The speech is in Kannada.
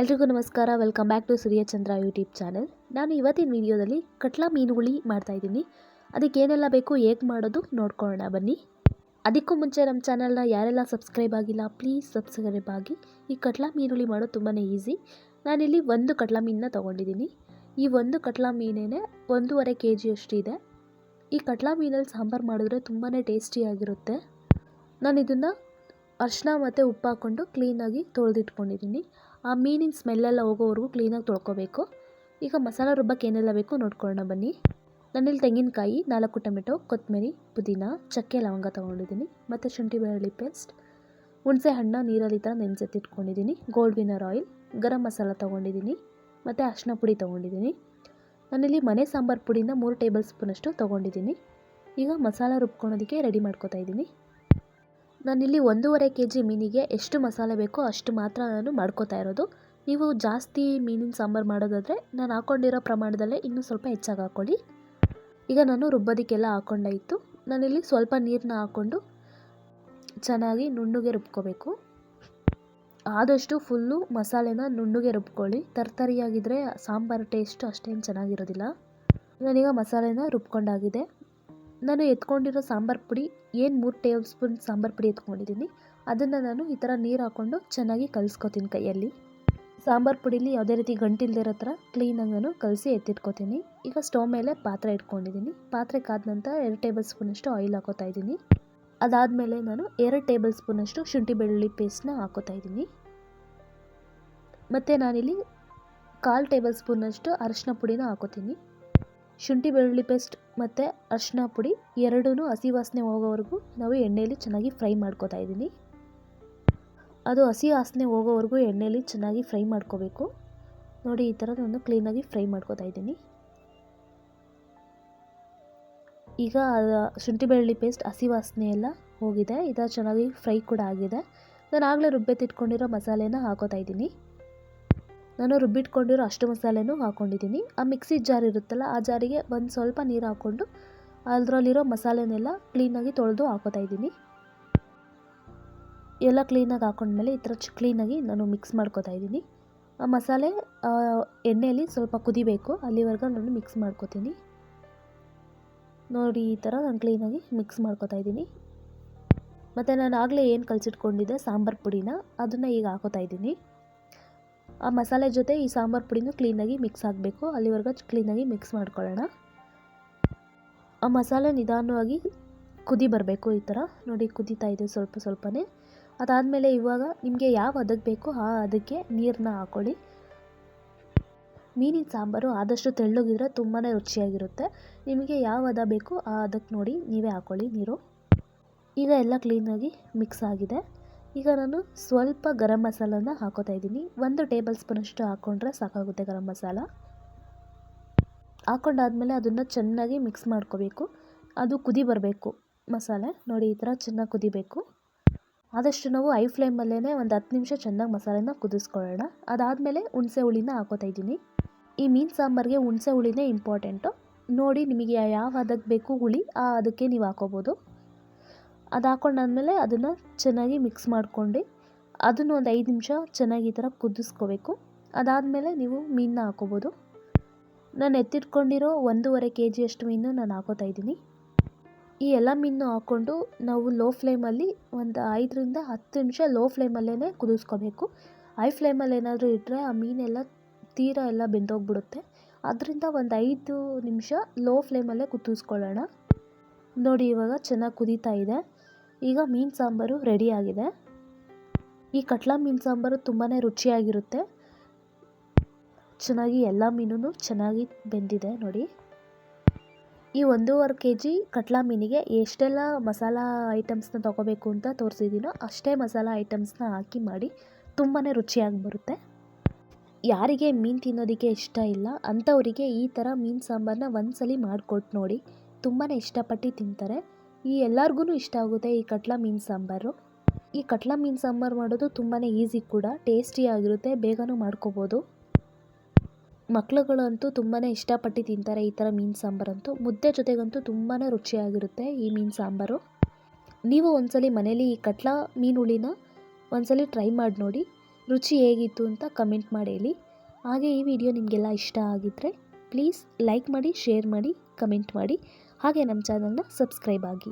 ಎಲ್ರಿಗೂ ನಮಸ್ಕಾರ. Welcome back to Suryachandra YouTube channel ನಾನು ಇವತ್ತಿನ ವಿಡಿಯೋದಲ್ಲಿ ಕಟ್ಲಾ ಮೀನುಗುಳಿ ಮಾಡ್ತಾಯಿದ್ದೀನಿ ಅದಕ್ಕೆ ಏನೆಲ್ಲ ಬೇಕು, ಹೇಗೆ ಮಾಡೋದು ನೋಡ್ಕೊಳ್ಳೋಣ. ಬನ್ನಿ. ಅದಕ್ಕೂ ಮುಂಚೆ ನಮ್ಮ ಚಾನಲ್ನ ಯಾರೆಲ್ಲ ಸಬ್ಸ್ಕ್ರೈಬ್ ಆಗಿಲ್ಲ ಪ್ಲೀಸ್ ಸಬ್ಸ್ಕ್ರೈಬ್ ಆಗಿ. ಈ ಕಟ್ಲಾ ಮೀನುಗುಳಿ ಮಾಡೋದು ತುಂಬಾ ಈಸಿ ನಾನಿಲ್ಲಿ ಒಂದು ಕಟ್ಲಾ ಮೀನನ್ನ ತೊಗೊಂಡಿದ್ದೀನಿ. ಈ ಒಂದು ಕಟ್ಲಾ ಮೀನೇ ಒಂದೂವರೆ ಕೆ ಜಿಯಷ್ಟು ಇದೆ. ಈ ಕಟ್ಲಾ ಮೀನಲ್ಲಿ ಸಾಂಬಾರು ಮಾಡಿದ್ರೆ ತುಂಬಾ ಟೇಸ್ಟಿಯಾಗಿರುತ್ತೆ ನಾನು ಇದನ್ನು ಅರಿಶಿನ ಮತ್ತು ಉಪ್ಪು ಹಾಕ್ಕೊಂಡು ಕ್ಲೀನಾಗಿ ತೊಳೆದಿಟ್ಕೊಂಡಿದ್ದೀನಿ. ಆ ಮೀನಿನ ಸ್ಮೆಲ್ಲೆಲ್ಲ ಹೋಗೋವರೆಗೂ ಕ್ಲೀನಾಗಿ ತೊಳ್ಕೊಬೇಕು. ಈಗ ಮಸಾಲ ರುಬ್ಬಕ್ಕೆ ಏನೆಲ್ಲ ಬೇಕು ನೋಡ್ಕೊಳ್ಳೋಣ ಬನ್ನಿ. ನನ್ನಲ್ಲಿ ತೆಂಗಿನಕಾಯಿ, ನಾಲ್ಕು ಟೊಮೆಟೊ ಕೊತ್ತಂಬರಿ ಪುದೀನ, ಚಕ್ಕೆ, ಲವಂಗ ತೊಗೊಂಡಿದ್ದೀನಿ. ಮತ್ತು ಶುಂಠಿ, ಬೆಳ್ಳುಳ್ಳಿ ಪೇಸ್ಟ್, ಹುಣಸೆ ಹಣ್ಣು, ನೀರಲ್ಲಿ ಥರ ನೆನೆಸೆತ್ತಿಟ್ಕೊಂಡಿದ್ದೀನಿ gold winner oil garam masala ತೊಗೊಂಡಿದ್ದೀನಿ. ಮತ್ತು ಅರಿಶಿನ ಪುಡಿ ತೊಗೊಂಡಿದ್ದೀನಿ. ನನ್ನಲ್ಲಿ ಮನೆ ಸಾಂಬಾರು ಪುಡಿನ ಮೂರು ಟೇಬಲ್ ಸ್ಪೂನಷ್ಟು ತೊಗೊಂಡಿದ್ದೀನಿ. ಈಗ ಮಸಾಲ ರುಬ್ಕೊಳೋದಕ್ಕೆ ರೆಡಿ ಮಾಡ್ಕೋತಾ ಇದ್ದೀನಿ. ನಾನಿಲ್ಲಿ ಒಂದೂವರೆ ಕೆ ಜಿ ಮೀನಿಗೆ ಎಷ್ಟು ಮಸಾಲೆ ಬೇಕೋ ಅಷ್ಟು ಮಾತ್ರ ನಾನು ಮಾಡ್ಕೋತಾ ಇರೋದು. ನೀವು ಜಾಸ್ತಿ ಮೀನಿನ ಸಾಂಬಾರು ಮಾಡೋದಾದರೆ ನಾನು ಹಾಕ್ಕೊಂಡಿರೋ ಪ್ರಮಾಣದಲ್ಲೇ ಇನ್ನೂ ಸ್ವಲ್ಪ ಹೆಚ್ಚಾಗಿ ಹಾಕ್ಕೊಳ್ಳಿ ಈಗ ನಾನು ರುಬ್ಬೋದಕ್ಕೆಲ್ಲ ಹಾಕ್ಕೊಂಡಾಯಿತು ನಾನಿಲ್ಲಿ ಸ್ವಲ್ಪ ನೀರನ್ನ ಹಾಕ್ಕೊಂಡು ಚೆನ್ನಾಗಿ ನುಣ್ಣಗೆ ರುಬ್ಕೋಬೇಕು. ಆದಷ್ಟು ಫುಲ್ಲು ಮಸಾಲೆನ ನುಣ್ಣಗೆ ರುಬ್ಕೊಳ್ಳಿ. ತರ್ತರಿಯಾಗಿದ್ದರೆ ಸಾಂಬಾರು ಟೇಸ್ಟ್ ಅಷ್ಟೇನು ಚೆನ್ನಾಗಿರೋದಿಲ್ಲ. ನಾನೀಗ ಮಸಾಲೆನ ರುಬ್ಕೊಂಡಾಗಿದೆ. ನಾನು ಎತ್ಕೊಂಡಿರೋ ಸಾಂಬಾರು ಪುಡಿ, ಏನು ಮೂರು ಟೇಬಲ್ ಸ್ಪೂನ್ ಸಾಂಬಾರು ಪುಡಿ ಎತ್ಕೊಂಡಿದ್ದೀನಿ, ಅದನ್ನು ನಾನು ಈ ಥರ ನೀರು ಹಾಕ್ಕೊಂಡು ಚೆನ್ನಾಗಿ ಕಲಿಸ್ಕೊತೀನಿ ಕೈಯಲ್ಲಿ. ಸಾಂಬಾರು ಪುಡಿಲಿ ಯಾವುದೇ ರೀತಿ ಗಂಟಿಲ್ದಿರೋ ಥರ ಕ್ಲೀನಾಗಿ ನಾನು ಕಲಸಿ ಎತ್ತಿಟ್ಕೊತೀನಿ. ಈಗ ಸ್ಟವ್ ಮೇಲೆ ಪಾತ್ರೆ ಇಟ್ಕೊಂಡಿದ್ದೀನಿ. ಪಾತ್ರೆ ಕಾದ ನಂತರ ಎರಡು ಟೇಬಲ್ ಸ್ಪೂನಷ್ಟು ಆಯಿಲ್ ಹಾಕೋತಾ ಇದ್ದೀನಿ. ಅದಾದಮೇಲೆ ನಾನು ಎರಡು ಟೇಬಲ್ ಸ್ಪೂನಷ್ಟು ಶುಂಠಿ ಬೆಳ್ಳುಳ್ಳಿ ಪೇಸ್ಟ್ನ ಹಾಕೋತಾ ಇದ್ದೀನಿ. ಮತ್ತು ನಾನಿಲ್ಲಿ ಕಾಲು ಟೇಬಲ್ ಸ್ಪೂನಷ್ಟು ಅರಶಿನ ಪುಡಿನ ಹಾಕೋತೀನಿ. ಶುಂಠಿ ಬೆಳ್ಳುಳ್ಳಿ ಪೇಸ್ಟ್ ಮತ್ತು ಅರಿಶಿನ ಪುಡಿ ಎರಡೂ ಹಸಿ ವಾಸನೆ ಹೋಗೋವರೆಗೂ ನಾವು ಎಣ್ಣೆಯಲ್ಲಿ ಚೆನ್ನಾಗಿ ಫ್ರೈ ಮಾಡ್ಕೋತಾ ಇದ್ದೀನಿ. ಅದು ಹಸಿ ವಾಸನೆ ಹೋಗೋವರೆಗೂ ಎಣ್ಣೆಯಲ್ಲಿ ಚೆನ್ನಾಗಿ ಫ್ರೈ ಮಾಡ್ಕೋಬೇಕು. ನೋಡಿ, ಈ ಥರ ನಾನು ಕ್ಲೀನಾಗಿ ಫ್ರೈ ಮಾಡ್ಕೋತಾ ಇದ್ದೀನಿ. ಈಗ ಶುಂಠಿ ಬೆಳ್ಳುಳ್ಳಿ ಪೇಸ್ಟ್ ಹಸಿ ವಾಸನೆ ಎಲ್ಲ ಹೋಗಿದೆ. ಇದು ಚೆನ್ನಾಗಿ ಫ್ರೈ ಕೂಡ ಆಗಿದೆ. ನಾನು ಆಗಲೇ ರುಬ್ಬೆತ್ತಿಟ್ಕೊಂಡಿರೋ ಮಸಾಲೆನ ಹಾಕೋತಾ ಇದ್ದೀನಿ. ನಾನು ರುಬ್ಬಿಟ್ಕೊಂಡಿರೋ ಅಷ್ಟು ಮಸಾಲೆನೂ ಹಾಕ್ಕೊಂಡಿದ್ದೀನಿ. ಆ ಮಿಕ್ಸಿ ಜಾರ್ ಇರುತ್ತಲ್ಲ, ಆ ಜಾರಿಗೆ ಒಂದು ಸ್ವಲ್ಪ ನೀರು ಹಾಕ್ಕೊಂಡು ಅದರಲ್ಲಿರೋ ಮಸಾಲೆನೆಲ್ಲ ಕ್ಲೀನಾಗಿ ತೊಳೆದು ಹಾಕೋತಾ ಇದ್ದೀನಿ. ಎಲ್ಲ ಕ್ಲೀನಾಗಿ ಹಾಕೊಂಡ್ಮೇಲೆ ಈ ಥರ ಕ್ಲೀನಾಗಿ ನಾನು ಮಿಕ್ಸ್ ಮಾಡ್ಕೋತಾ ಇದ್ದೀನಿ. ಆ ಮಸಾಲೆ ಎಣ್ಣೆಯಲ್ಲಿ ಸ್ವಲ್ಪ ಕುದಿಬೇಕು. ಅಲ್ಲಿವರೆಗೂ ನಾನು ಮಿಕ್ಸ್ ಮಾಡ್ಕೋತೀನಿ. ನೋಡಿ, ಈ ಥರ ನಾನು ಕ್ಲೀನಾಗಿ ಮಿಕ್ಸ್ ಮಾಡ್ಕೋತಾ ಇದ್ದೀನಿ. ಮತ್ತು ನಾನು ಆಗಲೇ ಏನು ಕಲಸಿಟ್ಕೊಂಡಿದ್ದೆ? ಸಾಂಬಾರು ಪುಡಿನ. ಅದನ್ನು ಈಗ ಹಾಕೋತಾ ಇದ್ದೀನಿ. ಆ ಮಸಾಲೆ ಜೊತೆ ಈ ಸಾಂಬಾರು ಪುಡಿನೂ ಕ್ಲೀನಾಗಿ ಮಿಕ್ಸ್ ಆಗಬೇಕು. ಅಲ್ಲಿವರೆಗೂ ಕ್ಲೀನಾಗಿ ಮಿಕ್ಸ್ ಮಾಡ್ಕೊಳ್ಳೋಣ. ಆ ಮಸಾಲೆ ನಿಧಾನವಾಗಿ ಕುದಿ ಬರಬೇಕು ಈ ಥರ. ನೋಡಿ, ಕುದೀತಾ ಇದೆ ಸ್ವಲ್ಪ ಸ್ವಲ್ಪನೇ. ಅದಾದಮೇಲೆ ಇವಾಗ ನಿಮಗೆ ಯಾವ ಅದಕ್ಕೆ ಬೇಕೋ ಆ ಅದಕ್ಕೆ ನೀರನ್ನ ಹಾಕ್ಕೊಳ್ಳಿ ಮೀನಿನ ಸಾಂಬಾರು ಆದಷ್ಟು ತೆಳ್ಳಗಿದ್ರೆ ತುಂಬಾ ರುಚಿಯಾಗಿರುತ್ತೆ. ನಿಮಗೆ ಯಾವ ಅದ ಬೇಕೋ ಆ ಅದಕ್ಕೆ ನೋಡಿ, ನೀವೇ ಹಾಕ್ಕೊಳ್ಳಿ ನೀರು. ಈಗ ಎಲ್ಲ ಕ್ಲೀನಾಗಿ ಮಿಕ್ಸ್ ಆಗಿದೆ. ಈಗ ನಾನು ಸ್ವಲ್ಪ ಗರಂ ಮಸಾಲನ ಹಾಕೋತಾ ಇದ್ದೀನಿ. ಒಂದು ಟೇಬಲ್ ಸ್ಪೂನಷ್ಟು ಹಾಕ್ಕೊಂಡ್ರೆ ಸಾಕಾಗುತ್ತೆ ಗರಂ ಮಸಾಲ. ಹಾಕ್ಕೊಂಡಾದಮೇಲೆ ಅದನ್ನು ಚೆನ್ನಾಗಿ ಮಿಕ್ಸ್ ಮಾಡ್ಕೋಬೇಕು. ಅದು ಕುದಿ ಬರಬೇಕು ಮಸಾಲೆ. ನೋಡಿ, ಈ ಥರ ಚೆನ್ನಾಗಿ ಕುದಿಬೇಕು. ಆದಷ್ಟು ನಾವು ಐ ಫ್ಲೇಮಲ್ಲೇ ಒಂದು ಹತ್ತು ನಿಮಿಷ ಚೆನ್ನಾಗಿ ಮಸಾಲೆನ ಕುದಿಸ್ಕೊಳ್ಳೋಣ. ಅದಾದಮೇಲೆ ಹುಣಸೆ ಹುಳಿನ ಹಾಕೋತಾ ಇದ್ದೀನಿ. ಈ ಮೀನು ಸಾಂಬಾರಿಗೆ ಹುಣಸೆ ಹುಳಿನೇ ಇಂಪಾರ್ಟೆಂಟು ನೋಡಿ, ನಿಮಗೆ ಯಾವ ಹದಕ್ಕೆ ಬೇಕು ಹುಳಿ, ಆ ಅದಕ್ಕೆ ನೀವು ಹಾಕೋಬೋದು. ಅದು ಹಾಕೊಂಡಾದ್ಮೇಲೆ ಅದನ್ನು ಚೆನ್ನಾಗಿ ಮಿಕ್ಸ್ ಮಾಡ್ಕೊಂಡು ಅದನ್ನು ಒಂದು ಐದು ನಿಮಿಷ ಚೆನ್ನಾಗಿ ಈ ಥರ ಕುದಿಸ್ಕೋಬೇಕು. ಅದಾದಮೇಲೆ ನೀವು ಮೀನನ್ನ ಹಾಕೋಬೋದು. ನಾನು ಎತ್ತಿಟ್ಕೊಂಡಿರೋ ಒಂದೂವರೆ ಕೆ ಜಿಯಷ್ಟು ಮೀನು ನಾನು ಹಾಕೋತಾ ಇದ್ದೀನಿ. ಈ ಎಲ್ಲ ಮೀನು ಹಾಕ್ಕೊಂಡು ನಾವು ಲೋ ಫ್ಲೇಮಲ್ಲಿ ಒಂದು ಐದರಿಂದ ಹತ್ತು ನಿಮಿಷ ಲೋ ಫ್ಲೇಮಲ್ಲೇ ಕುದಿಸ್ಕೋಬೇಕು. ಹೈ ಫ್ಲೇಮಲ್ಲಿ ಏನಾದರೂ ಇಟ್ಟರೆ ಆ ಮೀನೆಲ್ಲ ತೀರ ಎಲ್ಲ ಬೆಂದೋಗ್ಬಿಡುತ್ತೆ. ಅದರಿಂದ ಒಂದು ಐದು ನಿಮಿಷ ಲೋ ಫ್ಲೇಮಲ್ಲೇ ಕುದಿಸ್ಕೊಳ್ಳೋಣ. ನೋಡಿ ಇವಾಗ ಚೆನ್ನಾಗಿ ಕುದೀತಾ ಇದೆ. ಈಗ ಮೀನು ಸಾಂಬಾರು ರೆಡಿಯಾಗಿದೆ ಈ ಕಟ್ಲಾ ಮೀನು ಸಾಂಬಾರು ತುಂಬಾ ರುಚಿಯಾಗಿರುತ್ತೆ. ಚೆನ್ನಾಗಿ ಎಲ್ಲ ಮೀನು ಚೆನ್ನಾಗಿ ಬೆಂದಿದೆ ನೋಡಿ. ಈ ಒಂದೂವರೆ ಕೆ ಜಿ ಕಟ್ಲಾ ಮೀನಿಗೆ ಎಷ್ಟೆಲ್ಲ ಮಸಾಲ ಐಟಮ್ಸ್ನ ತೊಗೋಬೇಕು ಅಂತ ತೋರಿಸಿದ್ದೀನೋ ಅಷ್ಟೇ ಮಸಾಲ ಐಟಮ್ಸ್ನ ಹಾಕಿ ಮಾಡಿ ತುಂಬಾ ರುಚಿಯಾಗಿ ಬರುತ್ತೆ. ಯಾರಿಗೆ ಮೀನು ತಿನ್ನೋದಕ್ಕೆ ಇಷ್ಟ ಇಲ್ಲ, ಅಂಥವರಿಗೆ ಈ ಥರ ಮೀನು ಸಾಂಬಾರನ್ನ ಒಂದ್ಸಲಿ ಮಾಡಿಕೊಟ್ಟು ನೋಡಿ. ತುಂಬಾ ಇಷ್ಟಪಟ್ಟು ತಿಂತಾರೆ. ಈ ಎಲ್ಲರಿಗೂ ಇಷ್ಟ ಆಗುತ್ತೆ ಈ ಕಟ್ಲಾ ಮೀನು ಸಾಂಬಾರು. ಈ ಕಟ್ಲಾ ಮೀನು ಸಾಂಬಾರು ಮಾಡೋದು ತುಂಬಾ ಈಸಿ ಕೂಡ ಟೇಸ್ಟಿಯಾಗಿರುತ್ತೆ ಬೇಗನೂ ಮಾಡ್ಕೋಬೋದು. ಮಕ್ಳುಗಳಂತೂ ತುಂಬಾ ಇಷ್ಟಪಟ್ಟು ತಿಂತಾರೆ ಈ ಥರ ಮೀನು ಸಾಂಬಾರಂತೂ. ಮುದ್ದೆ ಜೊತೆಗಂತೂ ತುಂಬಾ ರುಚಿಯಾಗಿರುತ್ತೆ ಈ ಮೀನು ಸಾಂಬಾರು. ನೀವು ಒಂದ್ಸಲಿ ಮನೇಲಿ ಈ ಕಟ್ಲಾ ಮೀನು ಹುಳಿನ ಒಂದ್ಸಲಿ ಟ್ರೈ ಮಾಡಿ ನೋಡಿ, ರುಚಿ ಹೇಗಿತ್ತು ಅಂತ ಕಮೆಂಟ್ ಮಾಡಿ ಹೇಳಿ. ಹಾಗೆ ಈ ವಿಡಿಯೋ ನಿಮಗೆಲ್ಲ ಇಷ್ಟ ಆಗಿದ್ದರೆ ಪ್ಲೀಸ್ ಲೈಕ್ ಮಾಡಿ, ಶೇರ್ ಮಾಡಿ, ಕಮೆಂಟ್ ಮಾಡಿ. ಹಾಗೆ ನಮ್ಮ ಚಾನಲ್ನ ಸಬ್ಸ್ಕ್ರೈಬ್ ಆಗಿ.